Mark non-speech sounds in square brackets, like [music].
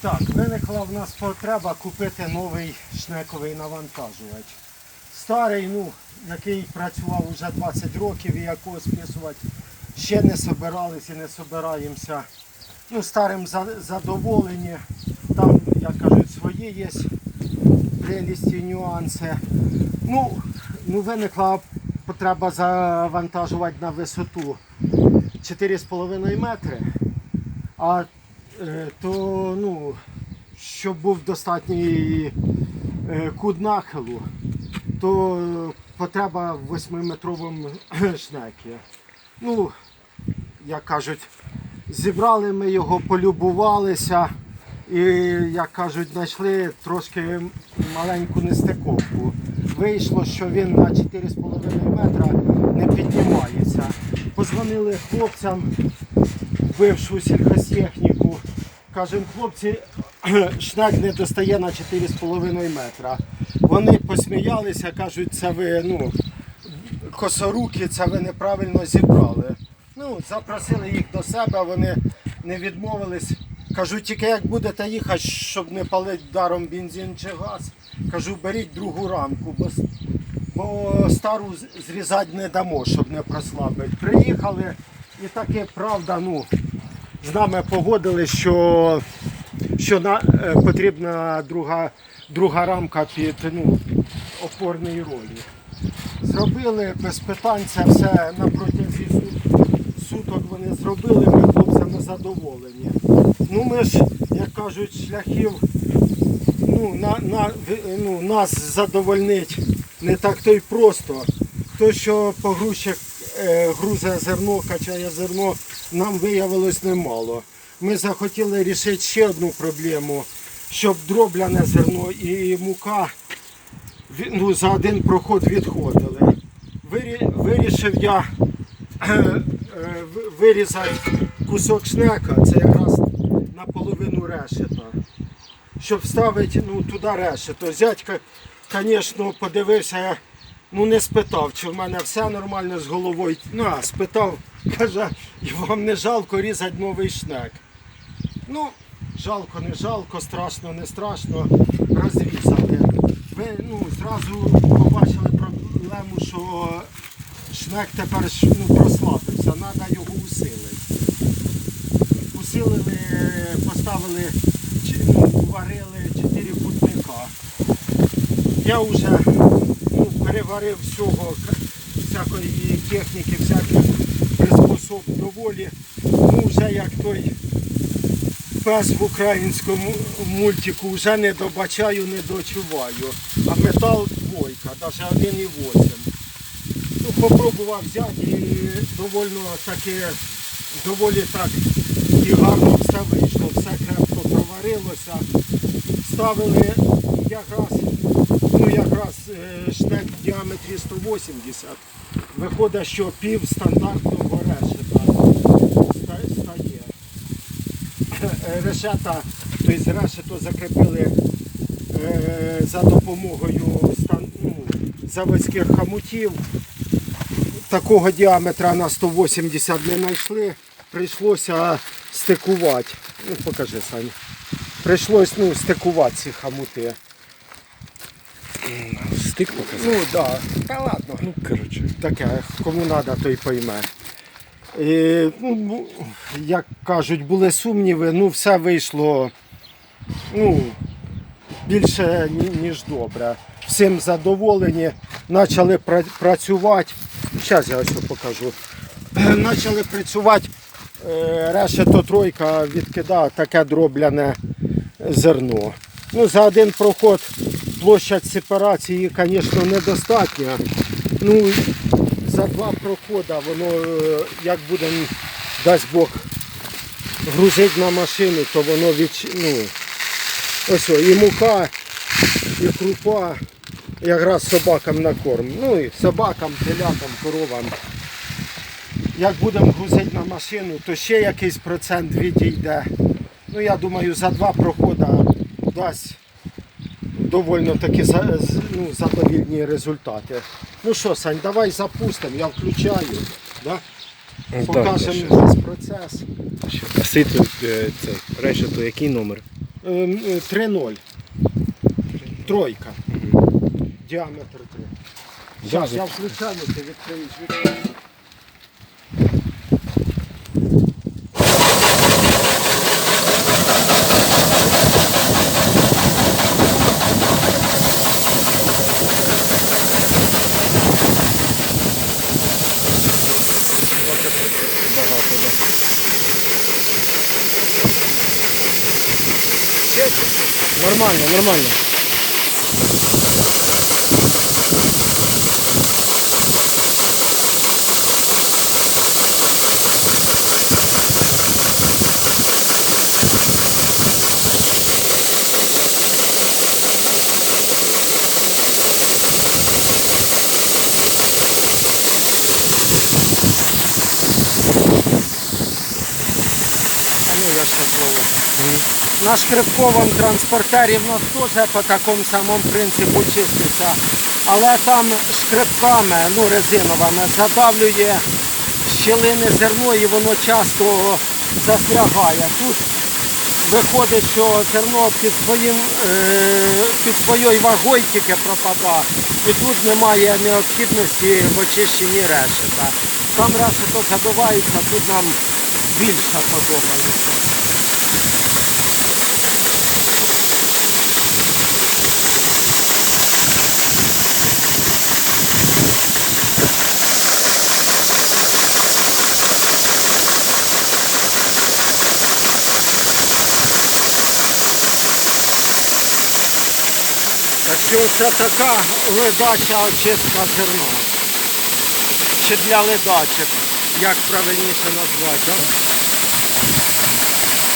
Так, виникла в нас потреба купити новий шнековий навантажувач. Старий, ну, який працював вже 20 років і якого списувати ще не собирались і не собираємося. Ну, старим задоволені. Там, як кажуть, свої є прелісті, нюанси. Ну, ну, виникла потреба завантажувати на висоту 4,5 метри. А то, ну, щоб був достатній е, кут нахилу, то е, потреба в 8-метровому [clears throat] шнекі. Ну, як кажуть, зібрали ми його, полюбувалися і, як кажуть, знайшли трошки маленьку нестиковку. Вийшло, що він на 4,5 метра не піднімається. Позвонили хлопцям, бившу сільхозтехніку. Кажемо, хлопці, [clears throat] шнек не достає на 4,5 метра. Вони посміялися, кажуть, це ви ну, косоруки, це ви неправильно зібрали. Ну, запросили їх до себе, вони не відмовились. Кажу, тільки як будете їхати, щоб не палити даром бензин чи газ, кажу, беріть другу рамку, бо, бо стару зрізати не дамо, щоб не прослабити. Приїхали і таке правда, ну, з нами погодили, що, що на, е, потрібна друга, друга рамка під ну, опорний ролі. Зробили без питань це все на протязі суток вони зробили, ми хлопцями задоволені. Ну ми ж, як кажуть, шляхів ну, на, на, ну, нас задовольнить не так то й просто. То, що погрузчик грузе зерно, качає зерно, нам виявилось немало. Ми захотіли рішити ще одну проблему, щоб дробляне зерно і мука ну, за один проход відходили. Вирішив я е, е, ви- вирізати кусок шнека, це якраз наполовину решета. Щоб вставити ну, туди решето. Зятька, звісно, подивився, ну не спитав, чи в мене все нормально з головою. Ну, а спитав, каже, і вам не жалко різати новий шнек. Ну, жалко, не жалко, страшно, не страшно, розрізали. Ви ну, зразу побачили проблему, що шнек тепер ну, прослабився, треба його усилити. Усилили, поставили, ну, варили 4 кутника. Я вже переварив всього, всякої техніки, всяких приспособ доволі. Ну, вже як той пес в українському мультику вже не добачаю, не дочуваю. А метал двойка, навіть 1,8. Ну, попробував взяти і доволі таки, доволі так і гарно все вийшло, все крепко проварилося. Ставили якраз, ну якраз е, шнек в діаметрі 180. Виходить, що пів стандартного решета стає. Е, решета, тобто решето закріпили е, за допомогою ну, заводських хомутів. Такого діаметра на 180 не знайшли. Прийшлося стикувати. Ну, покажи, Саня. Прийшлось ну, стикувати ці хомути. Стик показав. Ну так, да. та ладно. Ну, коротше. таке, кому треба, той пойме. І, ну, як кажуть, були сумніви, ну все вийшло ну, більше ніж добре. Всім задоволені, почали працювати. Зараз я ось покажу. [clears throat] Почали працювати, е, решето тройка відкидає таке дробляне зерно. Ну, за один проход площадь сепарації, звісно, недостатня. Ну, за два проходи воно, е, як буде, дасть Бог, грузить на машину, то воно від, ну, ось і мука, і крупа, якраз собакам на корм. Ну і собакам, телятам, коровам. Як будемо грузити на машину, то ще якийсь процент відійде. Ну, я думаю, за два проходи дасть довольно таки ну, задовільні результати. Ну що, Сань, давай запустимо, я включаю. Да? Покажемо весь процес. А сито, е, це, решето, який номер? Ем, е, 3-0. Тройка. Діаметр 3. Зараз я включаю, ти відкриєш Нормально, нормально. А ну я ще слово. На шкрипковому транспортері в нас теж по такому самому принципу чиститься. Але там шкрипками, ну резиновими, задавлює щілини зерно і воно часто застрягає. Тут виходить, що зерно під, своїм, е, під своєю вагою тільки пропадає. І тут немає необхідності в очищенні решета. Там решето забивається, тут нам більше подобається. Так що це така ледача очистка зерна. Чи для ледачок, як правильніше назвати.